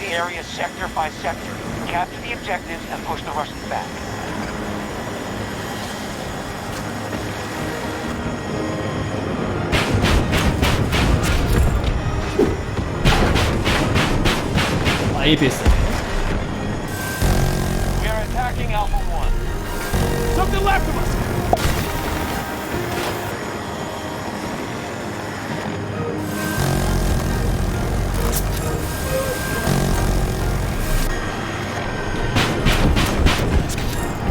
the area sector by sector. Capture the objectives and push the Russians back. ABS. We are attacking Alpha 1. Something left of us!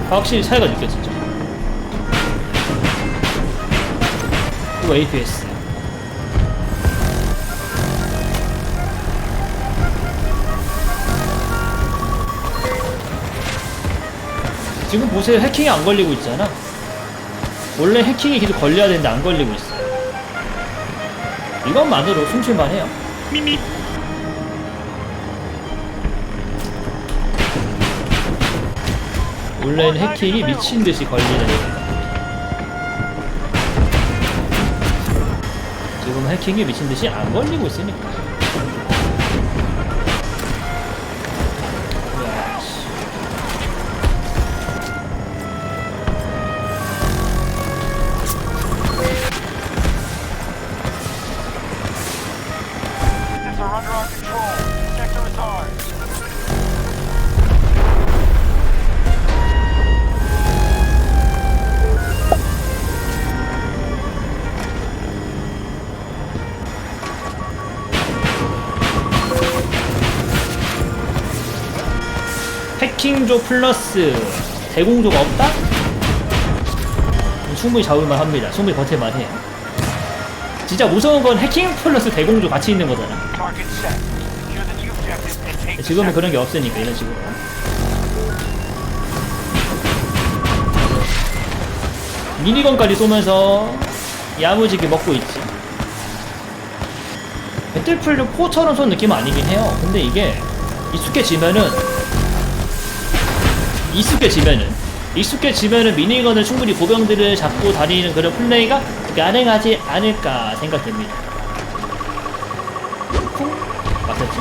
확실히 차이가 느껴지죠. 그리고 APS. 지금 보세요. 해킹이 안 걸리고 있잖아. 원래 해킹이 계속 걸려야 되는데 안 걸리고 있어. 이것만으로 숨쉴만 해요. 미미! 원래는 해킹이 미친 듯이 걸리는 지금 해킹이 미친 듯이 안 걸리고 있으니까. control. 해킹조 플러스 대공조가 없다? 충분히 잡을만 합니다. 충분히 버틸만 해요. 진짜 무서운 건 해킹 플러스 대공조 같이 있는 거잖아. 지금은. 그런 게 없으니까 이런 식으로. 미니건까지 쏘면서 야무지게 먹고 있지. 배틀필드 4처럼 쏜 느낌 아니긴 해요. 근데 이게 익숙해지면은 익숙해지면은 익숙해지면은 미니건을 충분히 보병들을 잡고 다니는 그런 플레이가 가능하지 않을까 생각됩니다. 쿵 맞았지?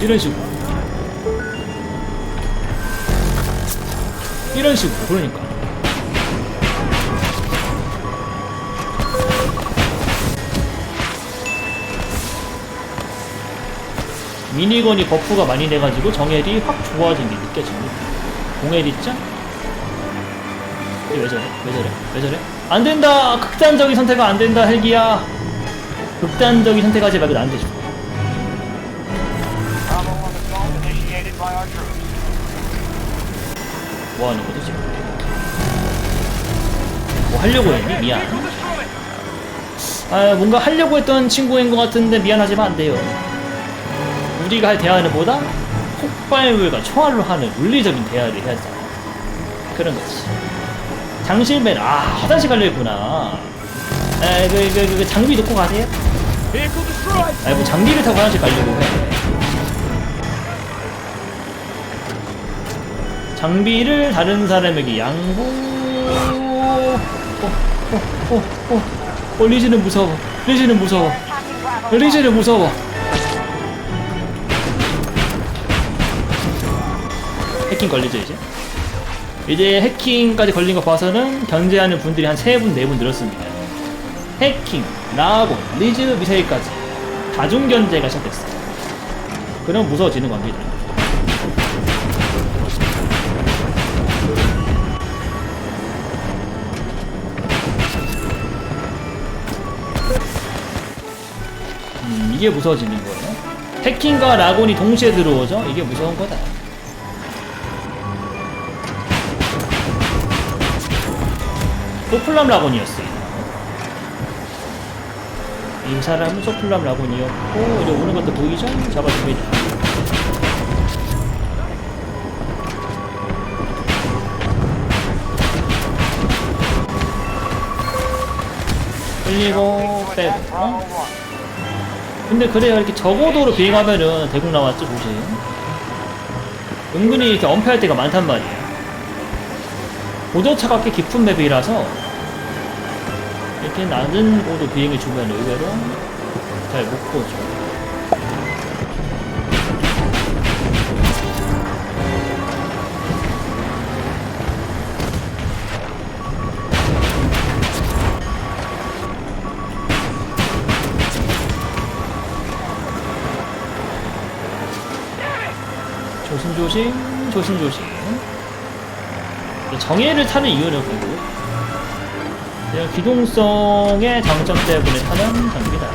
이런 식으로 이런 식으로 그러니까 미니건이 버프가 많이 돼가지고 정헬이 확 좋아진 게 느껴집니다 공헬 있죠? 왜 저래? 왜 저래? 왜 저래? 안 된다! 극단적인 선택은 안 된다 헬기야 극단적인 선택하지 말고 나한테 줘. 뭐 하는 거지 지금? 뭐 하려고 했니? 미안. 아 뭔가 하려고 했던 친구인 것 같은데 미안하지만 안 돼요. 우리가 할 대화는 보다 폭발물과 총알로 하는 물리적인 대화를 해야지. 그런 거지. 장실맨 아 화장실 가려 했구나. 에그 그, 그, 그 장비 놓고 가세요? 아니 뭐 장비를 타고 화장실 가려고 해. 장비를 다른 사람에게 양보. 어, 어, 어, 어, 어, 리즈는 무서워. 리즈는 무서워. 리즈는 무서워. 해킹 걸리죠 이제? 이제 해킹까지 걸린 거 봐서는 견제하는 분들이 한 세 분, 네 분 늘었습니다. 해킹, 라본, 리즈, 미사일까지 다중 견제가 시작됐어요. 그럼 무서워지는 겁니다. 음, 이게 무서워지는 거예요. 해킹과 라곤이 동시에 들어오죠? 이게 무서운 거다. 소플람 라곤이었어요. 이 사람은 소플람 라곤이었고 이제 오는 것도 보이죠? 잡아줍니다. 흘리고 빼고 Bravo 어? 1. 근데 그래요 이렇게 저고도로 비행하면은 대국 나왔죠 조심 은근히 이렇게 엄폐할 때가 많단 말이에요 고도차가 꽤 깊은 맵이라서 이렇게 낮은 고도 비행을 주면 의외로 잘 못 보죠. 조심조심, 조심조심. 정예를 타는 이유는 그리고 그냥 기동성의 장점 때문에 타는 장비다.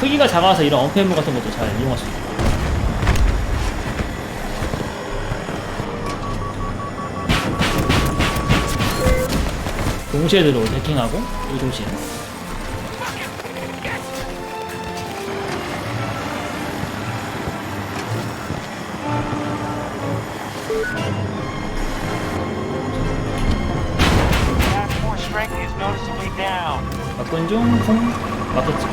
크기가 작아서 이런 언패물 같은 것도 잘 이용할 수 있고. 동시에 들어올 해킹하고 이 조심. That 쿵, 맞겠지.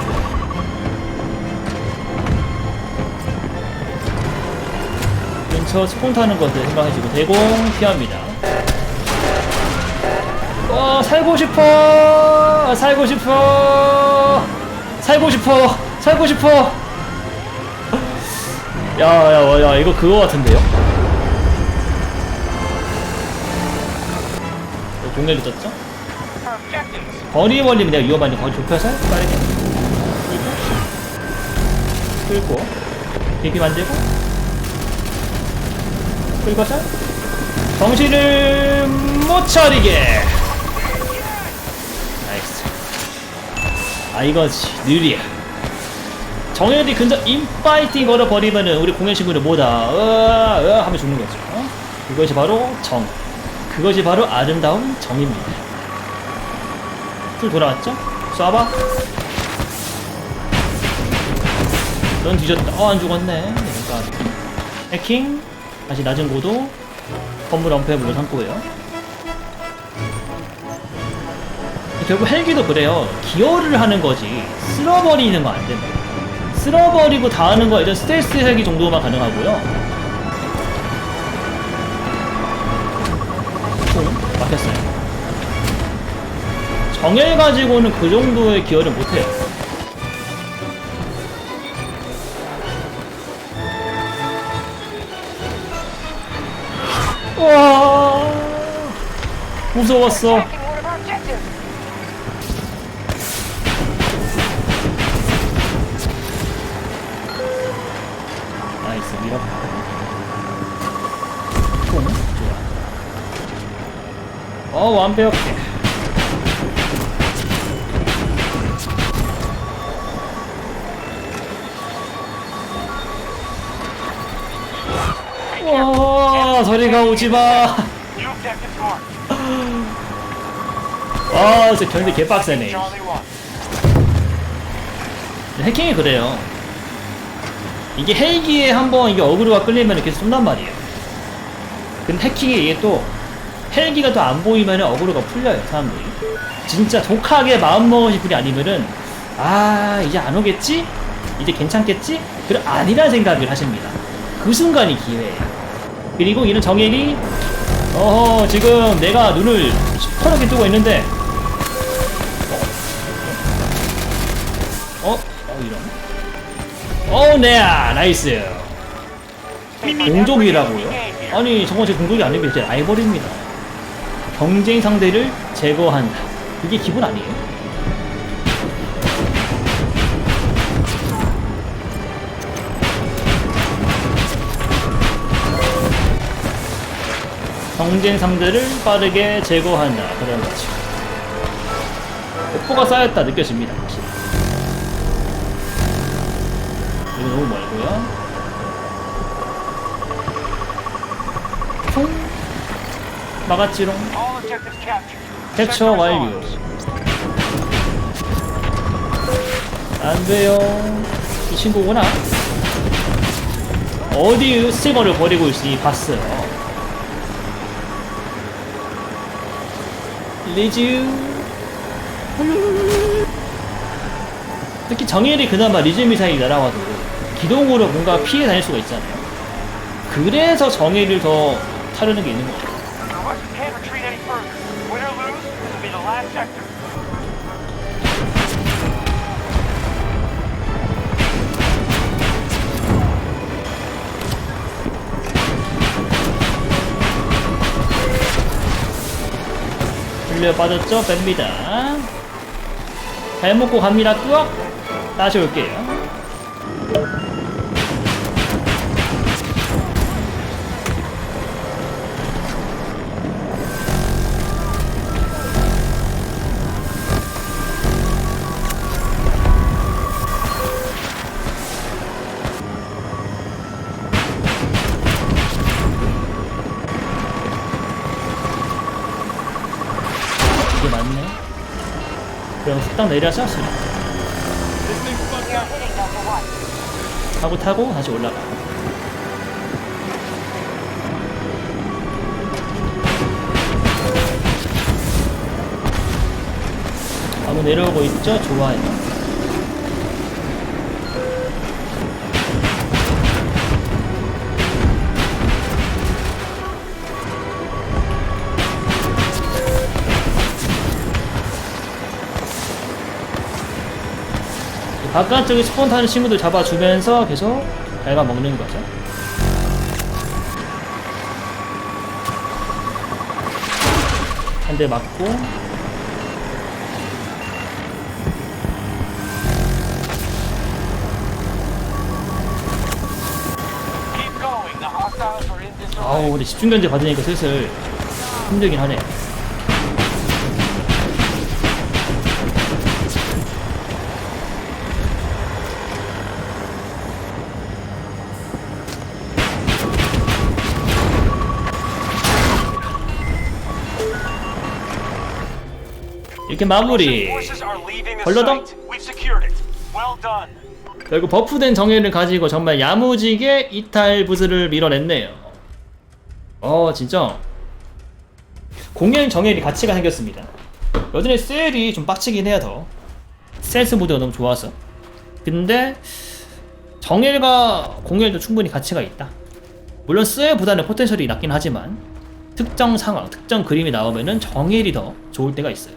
근처 스폰 타는 것을 생각해주고 대공 피합니다. 어, 살고 싶어! 살고 싶어! 살고 싶어! 살고 싶어! 야, 야, 야, 이거 그거 같은데요? 공략이 떴죠? 거리 벌리면 내가 위험하니까 거리 좁혀서? 빠르게. 끌고. 끌고 만들고. 끌고서 정신을 못 차리게. 나이스. 아 이거지. 느리야. 정현이 근처 인파이팅 걸어버리면은 우리 공연 친구는 뭐다 으아 으아 하면 죽는 거죠 어? 그것이 바로 정. 그것이 바로 아름다운 정입니다 풀 돌아왔죠? 쏴봐. 넌 뒤졌다. 어, 안 죽었네. 그러니까 해킹. 다시 낮은 고도. 건물 엄폐 물로 삼고요. 결국 헬기도 그래요. 기어를 하는 거지. 쓸어버리는 거안 됩니다. 쓸어버리고 다 하는 거 이런 스텔스 헬기 정도만 가능하고요. 정열 가지고는 그 정도의 기여를 못해요. 와 무서웠어. 나이스 좋아. 어 완벽해. 와 소리가 오지 마. New objective marked. 아 진짜 견디 개빡세네. Charlie 1. 해킹이 그래요. 이게 헬기에 한번 이게 어그로가 끌리면 계속 쏜단 말이에요. 근데 해킹이 이게 또 헬기가 또 안 보이면 어그로가 풀려요, 사람들이. 진짜 독하게 마음먹으신 분이 아니면은 아 이제 안 오겠지? 이제 괜찮겠지? 그럼 아니란 생각을 하십니다. 그 순간이 기회예요. 그리고 이런 정일이 어허 지금 내가 눈을 시퍼렇게 뜨고 있는데 어? 어 이런 어 네야 나이스 공족이라고요? 아니 저건 제 공족이 아닙니다 제 라이벌입니다 경쟁 상대를 제거한다 그게 기본 아니에요? 경쟁 상대를 빠르게 제거한다 그런 거죠 폭포가 쌓였다 느껴집니다 이거 너무 멀고요. 총. captured. 캡처 완료 results. 안돼요. 이 친구구나. 어디 스팅어를 버리고 있으니 봤어요 리즈 특히 정일이 그나마 리즈 미사일이 날아와도 기동으로 뭔가 피해 다닐 수가 있잖아요. 그래서 정일을 더 타려는 게 있는 것 같아요 물려 빠졌죠? 뺍니다. 잘 먹고 갑니다. 뚜억 다시 올게요. 이게 맞네. 그럼 후딱 내려서. 타고 타고 다시 올라가. 아무 내려오고 있죠? 좋아요. 바깥쪽에 스폰 타는 친구들 잡아주면서 계속 밟아 먹는 거죠. 한 대 맞고. 아우 근데 집중 견제 받으니까 슬슬 힘들긴 하네. 이렇게 마무리. Done. 결국 버프된 정예를 가지고 정말 야무지게 이탈 부스를 밀어냈네요. 어 진짜 공연 정예이 가치가 생겼습니다. 여전히 셀이 좀 빡치긴 해야 더. 셀스 모드가 너무 좋아서. 근데 정예가 공연도 충분히 가치가 있다. 물론 셀보다는 포텐셜이 낮긴 하지만 특정 상황, 특정 그림이 나오면은 정예이 더 좋을 때가 있어요.